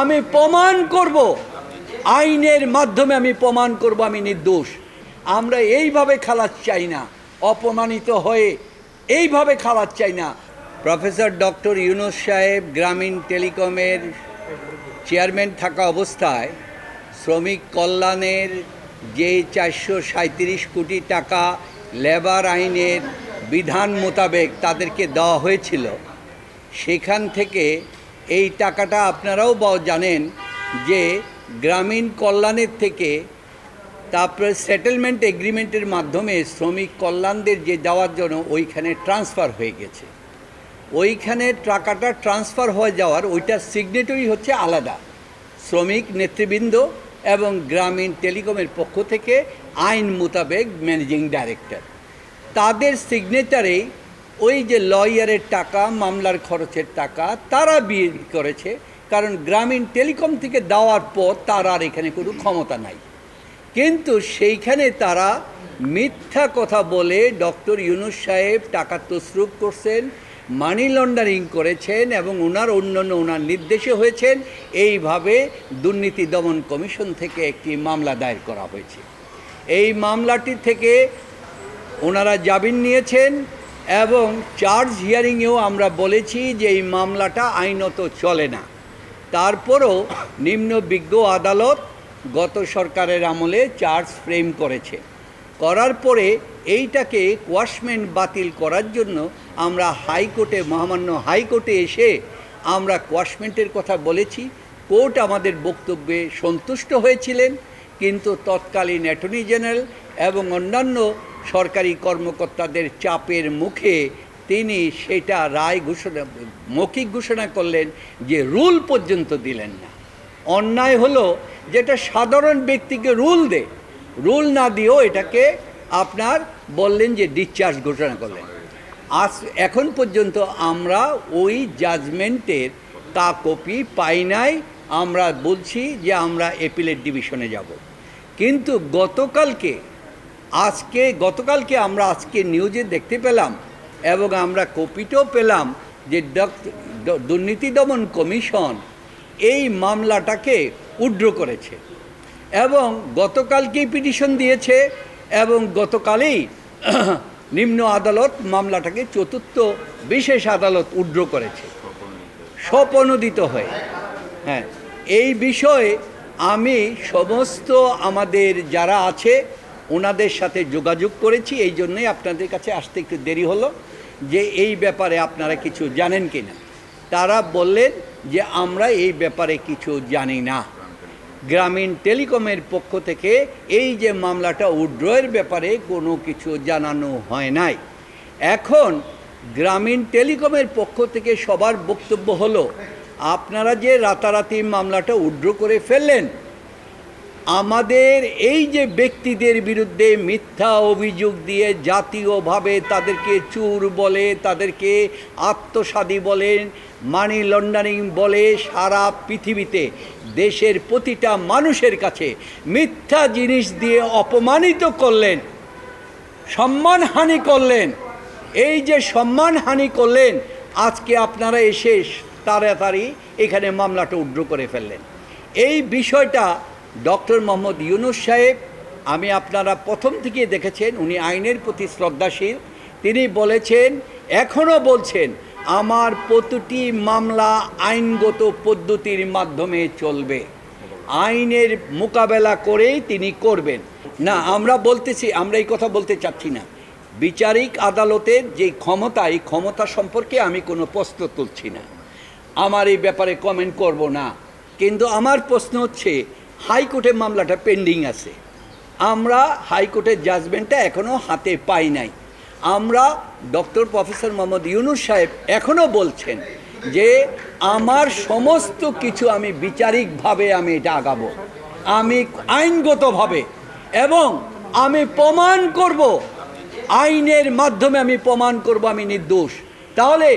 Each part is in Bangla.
আমি প্রমাণ করব। আইনের মাধ্যমে আমি প্রমাণ করব, আমি নির্দোষ। আমরা এইভাবে খালাস চাই না, অপমানিত হয়ে এইভাবে খালাস চাই না। প্রফেসর ডক্টর ইউনুস সাহেব গ্রামীণ টেলিকমের চেয়ারম্যান থাকা অবস্থায় শ্রমিক কল্যাণের যে চারশো সাঁত্রিশ কোটি টাকা লেবার আইনের বিধান মোতাবেক তাদেরকে দেওয়া হয়েছিল, সেখান থেকে এই টাকাটা আপনারাও জানেন যে গ্রামীণ কল্যাণের থেকে তারপরে সেটেলমেন্ট এগ্রিমেন্টের মাধ্যমে শ্রমিক কল্যাণদের যে যাওয়ার জন্য ওইখানে ট্রান্সফার হয়ে গেছে। ওইখানে টাকাটা ট্রান্সফার হয়ে যাওয়ার ওইটার সিগনেটরি হচ্ছে আলাদা। শ্রমিক, নেতৃবৃন্দ এবং গ্রামীণ টেলিকমের পক্ষ থেকে আইন মোতাবেক ম্যানেজিং ডাইরেক্টর তাদের সিগনেচারেই ওই যে লয়ারের টাকা, মামলার খরচের টাকা, তারা বিয়ে করেছে। কারণ গ্রামীণ টেলিকম থেকে দেওয়ার পর তার আর এখানে কোনো ক্ষমতা নাই। কিন্তু সেইখানে তারা মিথ্যা কথা বলে ডক্টর ইউনুস সাহেব টাকা তসরুপ করছেন, মানি লন্ডারিং করেছেন এবং ওনার অন্যান্য ওনার নির্দেশে হয়েছেন। এইভাবে দুর্নীতি দমন কমিশন থেকে একটি মামলা দায়ের করা হয়েছে। এই মামলাটি থেকে ওনারা জামিন নিয়েছেন। এবং চার্জ হিয়ারিংয়েও আমরা বলেছি যে এই মামলাটা আইনত চলে না। তারপরও নিম্ন বিজ্ঞ আদালত গত সরকারের আমলে চার্জ ফ্রেম করেছে। করার পরে এইটাকে কোয়াশমেন্ট বাতিল করার জন্য আমরা হাইকোর্টে, মহামান্য হাইকোর্টে এসে আমরা কোয়াশমেন্টের কথা বলেছি। কোর্ট আমাদের বক্তব্যে সন্তুষ্ট হয়েছিলেন, কিন্তু তৎকালীন অ্যাটর্নি জেনারেল এবং অন্যান্য সরকারি কর্মকর্তাদের চাপের মুখে তিনি সেটা রায় ঘোষণা, মৌখিক ঘোষণা করলেন যে রুল পর্যন্ত দিলেন না। অন্যায় হলো যেটা সাধারণ ব্যক্তিকে রুল দে, রুল না দিয়েও এটাকে আপনার বললেন যে ডিসচার্জ ঘোষণা করলেন। আজ এখন পর্যন্ত আমরা ওই জাজমেন্টের তা কপি পাই নাই, আমরা বলছি যে আমরা এপিলেট ডিভিশনে যাব। কিন্তু গতকালকে আজকে, গতকালকে আমরা আজকে নিউজে দেখতে পেলাম এবং আমরা কপিটাও পেলাম যে দুর্নীতি দমন কমিশন এই মামলাটাকে উড্র করেছে এবং গতকালকেই পিটিশন দিয়েছে এবং গতকালেই নিম্ন আদালত মামলাটাকে চতুর্থ বিশেষ আদালত উড্র করেছে। স্বপনোদিত হয়ে। হ্যাঁ এই বিষয়ে আমি সমস্ত আমাদের যারা আছে ওনাদের সাথে যোগাযোগ করেছি, এই জন্যই আপনাদের কাছে আসতে একটু দেরি হলো যে এই ব্যাপারে আপনারা কিছু জানেন কি না তারা বললেন যে আমরা এই ব্যাপারে কিছু জানি না। গ্রামীণ টেলিকমের পক্ষ থেকে এই যে মামলাটা উড্রয়ের ব্যাপারে কোনো কিছু জানানো হয় নাই। এখন গ্রামীণ টেলিকমের পক্ষ থেকে সবার বক্তব্য হলো, আপনারা যে রাতারাতি মামলাটা উড্র করে ফেললেন আমাদের এই যে ব্যক্তিদের বিরুদ্ধে মিথ্যা অভিযোগ দিয়ে জাতীয়ভাবে তাদেরকে চুর বলে, তাদেরকে আত্মসাদী বলেন মানি লন্ডারিং বলে সারা পৃথিবীতে, দেশের প্রতিটা মানুষের কাছে মিথ্যা জিনিস দিয়ে অপমানিত করলেন সম্মানহানি করলেন। এই যে সম্মানহানি করলেন, আজকে আপনারা এসে তাড়াতাড়ি এখানে মামলাটা উড্র করে ফেললেন। এই বিষয়টা ডক্টর মোহাম্মদ ইউনুস সাহেব, আমি আপনারা প্রথম থেকে দেখেছেন, উনি আইনের প্রতি শ্রদ্ধাশীল। তিনি বলেছেন এখনও বলছেন, আমার প্রতিটি মামলা আইনগত পদ্ধতির মাধ্যমে চলবে। আইনের মোকাবেলা করেই তিনি করবেন। না, আমরা বলতেছি, আমরা এই কথা বলতে চাচ্ছি না। বিচারিক আদালতের যে ক্ষমতা, এই ক্ষমতা সম্পর্কে আমি কোনো প্রশ্ন তুলছি না। আমার এই ব্যাপারে কমেন্ট করব না। কিন্তু আমার প্রশ্ন হচ্ছে হাইকোর্টে মামলাটা পেন্ডিং আছে। আমরা হাইকোর্টের জাজমেন্টটা এখনও হাতে পাই নাই। আমরা ডক্টর প্রফেসর মোহাম্মদ ইউনুস সাহেব এখনও বলছেন যে আমার সমস্ত কিছু আমি বিচারিকভাবে আমি এটা আগাবো। আমি আইনগতভাবে এবং আমি প্রমাণ করব। আইনের মাধ্যমে আমি প্রমাণ করব, আমি নির্দোষ। তাহলে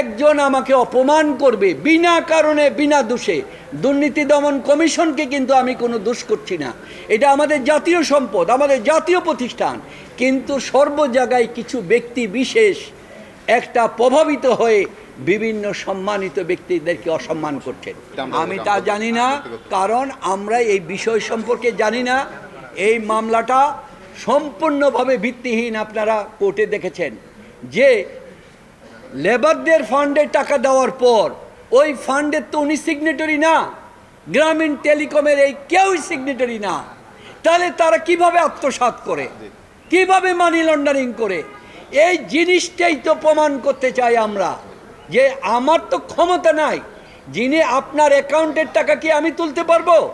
একজন আমাকে অপমান করবে বিনা কারণে, বিনা দোষে। দুর্নীতি দমন কমিশনকে কিন্তু আমি কোনো দোষ করছি না। এটা আমাদের জাতীয় সম্পদ, আমাদের জাতীয় প্রতিষ্ঠান। কিন্তু সর্ব জায়গায় কিছু ব্যক্তি বিশেষ একটা প্রভাবিত হয়ে বিভিন্ন সম্মানিত ব্যক্তিদেরকে অসম্মান করছেন। আমি তা জানি না, কারণ আমরা এই বিষয় সম্পর্কে জানি না। এই মামলাটা সম্পূর্ণভাবে ভিত্তিহীন আপনারা কোর্টে দেখেছেন। যে লেবারদের ফান্ডে টাকা দেওয়ার পর, ওই ফান্ডের তো উনি সিগনেটরি না। গ্রামীণ টেলিকমের এই কেউই সিগনেটরি না। তাহলে তারা কীভাবে আত্মসাৎ করে? কীভাবে মানি লন্ডারিং করে? এই জিনিসটাই তো প্রমাণ করতে চাই আমরা, যে আমার তো ক্ষমতা নাই। যিনি আপনার অ্যাকাউন্টের টাকা কি আমি তুলতে পারব?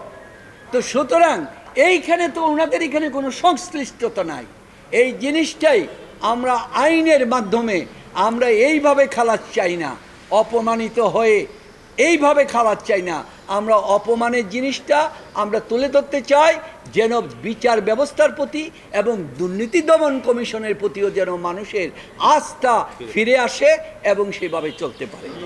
তো সুতরাং এইখানে তো ওনাদের এখানে কোনো সংশ্লিষ্টতা নাই। এই জিনিসটাই আমরা আইনের মাধ্যমে আমরা এইভাবে খালাস চাই না, অপমানিত হয়ে এইভাবে খালাস চাই না। আমরা অপমানের জিনিসটা আমরা তুলে ধরতে চাই যেন বিচার ব্যবস্থার প্রতি এবং দুর্নীতি দমন কমিশনের প্রতিও যেন মানুষের আস্থা ফিরে আসে এবং সেভাবে চলতে পারে।